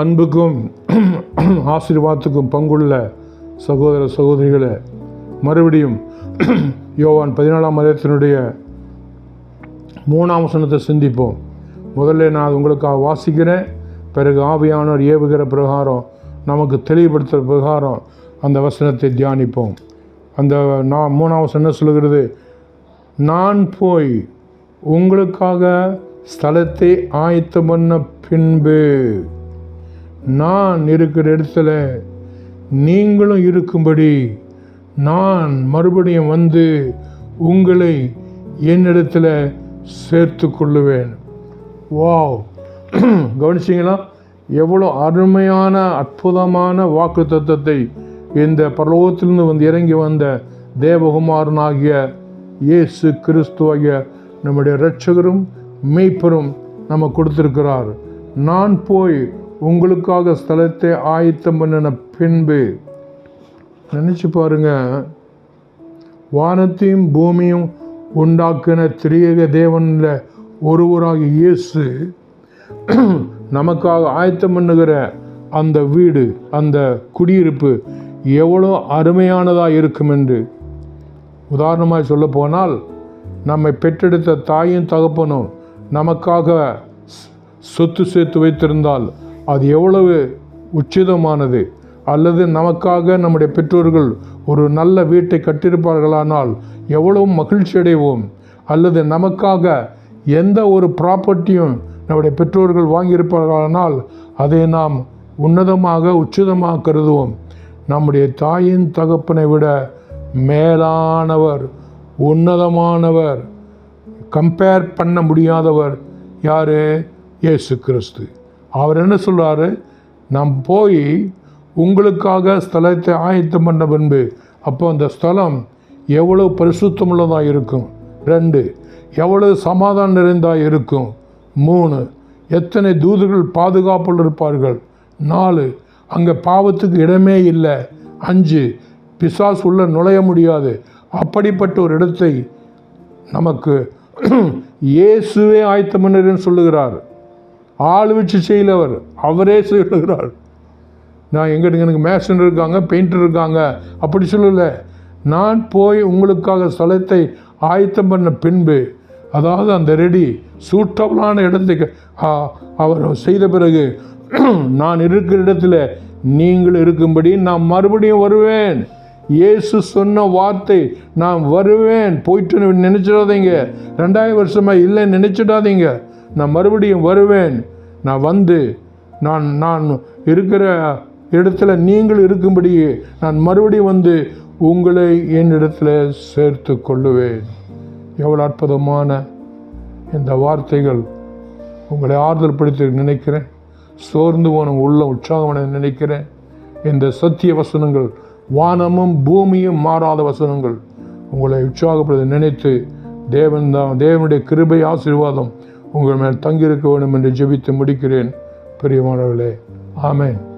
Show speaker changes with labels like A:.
A: அன்புக்கும் ஆசீர்வாதத்துக்கும் பங்குள்ள சகோதர சகோதரிகளை மறுபடியும் யோவான் பதினாலாம் மதத்தினுடைய மூணாம் வசனத்தை சிந்திப்போம். முதல்ல நான் உங்களுக்காக வாசிக்கிறேன். பிறகு ஆவியானவர் ஏவுகிற பிரகாரம் நமக்கு தெளிவுபடுத்துகிற பிரகாரம் அந்த வசனத்தை தியானிப்போம். அந்த நான் மூணாம் வசனம் என்ன சொல்லுகிறது? நான் போய் உங்களுக்காக ஸ்தலத்தை ஆயத்தம் பண்ண பின்பு நான் இருக்கிற இடத்துல நீங்களும் இருக்கும்படி நான் மறுபடியும் வந்து உங்களை என்னிடத்துல சேர்த்து கொள்ளுவேன் வாவ் கவனிச்சிங்களா? எவ்வளோ அருமையான அற்புதமான வாக்கு தத்துவத்தை இந்த பரலோகத்திலிருந்து வந்து இறங்கி வந்த தேவகுமாரனாகிய இயேசு கிறிஸ்துவாகிய நம்முடைய இரட்சகரும் மெய்ப்பரும் நம்ம கொடுத்துருக்கிறார். நான் போய் உங்களுக்காக ஸ்தலத்தை ஆயத்தம் பண்ணின பின்பு நினச்சி பாருங்க. வானத்தையும் பூமியும் உண்டாக்கின திரியக தேவனில் ஒருவராக இயேசு நமக்காக ஆயத்தம் பண்ணுகிற அந்த வீடு அந்த குடியிருப்பு எவ்வளோ அருமையானதாக இருக்கும் என்று. உதாரணமாக சொல்ல போனால் நம்மை பெற்றெடுத்த தாயும் தகப்பனும் நமக்காக சொத்து சேர்த்து வைத்திருந்தால் அது எவ்வளவு உச்சிதமானது? அல்லது நமக்காக நம்முடைய பெற்றோர்கள் ஒரு நல்ல வீட்டை கட்டியிருப்பார்களானால் எவ்வளவு மகிழ்ச்சி அடைவோம் அல்லது நமக்காக எந்த ஒரு ப்ராப்பர்ட்டியும் நம்முடைய பெற்றோர்கள் வாங்கியிருப்பார்களானால் அதை நாம் உன்னதமாக உச்சிதமாக கருதுவோம். நம்முடைய தாயின் தகப்பனை விட மேலானவர் உன்னதமானவர் கம்பேர் பண்ண முடியாதவர் யார்? இயேசு கிறிஸ்து. அவர் என்ன சொல்கிறாரு நாம் போய் உங்களுக்காக ஸ்தலத்தை ஆயத்தம் பண்ண பின்பு அப்போ அந்த ஸ்தலம் எவ்வளோ பரிசுத்தமுள்ளதாக இருக்கும்? ரெண்டு எவ்வளவு சமாதானம் நிறைந்தாக இருக்கும்? மூணு எத்தனை தூதர்கள் பாதுகாப்பில் இருப்பார்கள்? நாலு அங்கே பாவத்துக்கு இடமே இல்லை. அஞ்சு பிசாஸ் உள்ள நுழைய முடியாது. அப்படிப்பட்ட ஒரு இடத்தை நமக்கு இயேசுவே ஆயத்தமன்னர்னு சொல்லுகிறார். ஆள் வச்சு செய்யலவர் அவரே சொல்லுகிறார் நான் எங்கிட்ட எனக்கு மேசன் இருக்காங்க பெயிண்டர் இருக்காங்க. அப்படி சொல்லலை. நான் போய் உங்களுக்காக ஸ்தலத்தை ஆயத்தம் பண்ண பின்பு அதாவது அந்த ரெடி சூட்டபுளான இடத்துக்கு ஆ, அவர் செய்த பிறகு நான் இருக்கிற இடத்துல நீங்கள் இருக்கும்படி நான் மறுபடியும் வருவேன். இயேசு சொன்ன வார்த்தை நான் வருவேன். போயிட்டு நினச்சிடாதீங்க. ரெண்டாயிரம் வருஷமாக இல்லைன்னு நினச்சிடாதீங்க. நான் மறுபடியும் வருவேன். நான் வந்து நான் நான் இருக்கிற இடத்துல நீங்கள் இருக்கும்படியே நான் மறுபடியும் வந்து உங்களை என்னிடத்தில் சேர்த்து கொள்ளுவேன். எவ்வளோ அற்புதமான இந்த வார்த்தைகள் உங்களை ஆறுதல் படுத்த நினைக்கிறேன். சோர்ந்து போன உள்ள உற்சாகமான நினைக்கிறேன். இந்த சத்திய வசனங்கள் வானமும் பூமியும் மாறாத வசனங்கள். உங்களை உற்சாகப்படுத்த நினைத்து தேவன் தான் தேவனுடைய கிருபை ஆசீர்வாதம் உங்கள் மேல் தங்கியிருக்க வேண்டும் என்று ஜெபித்து முடிக்கிறேன். பெரியமானவர்களே ஆமேன்.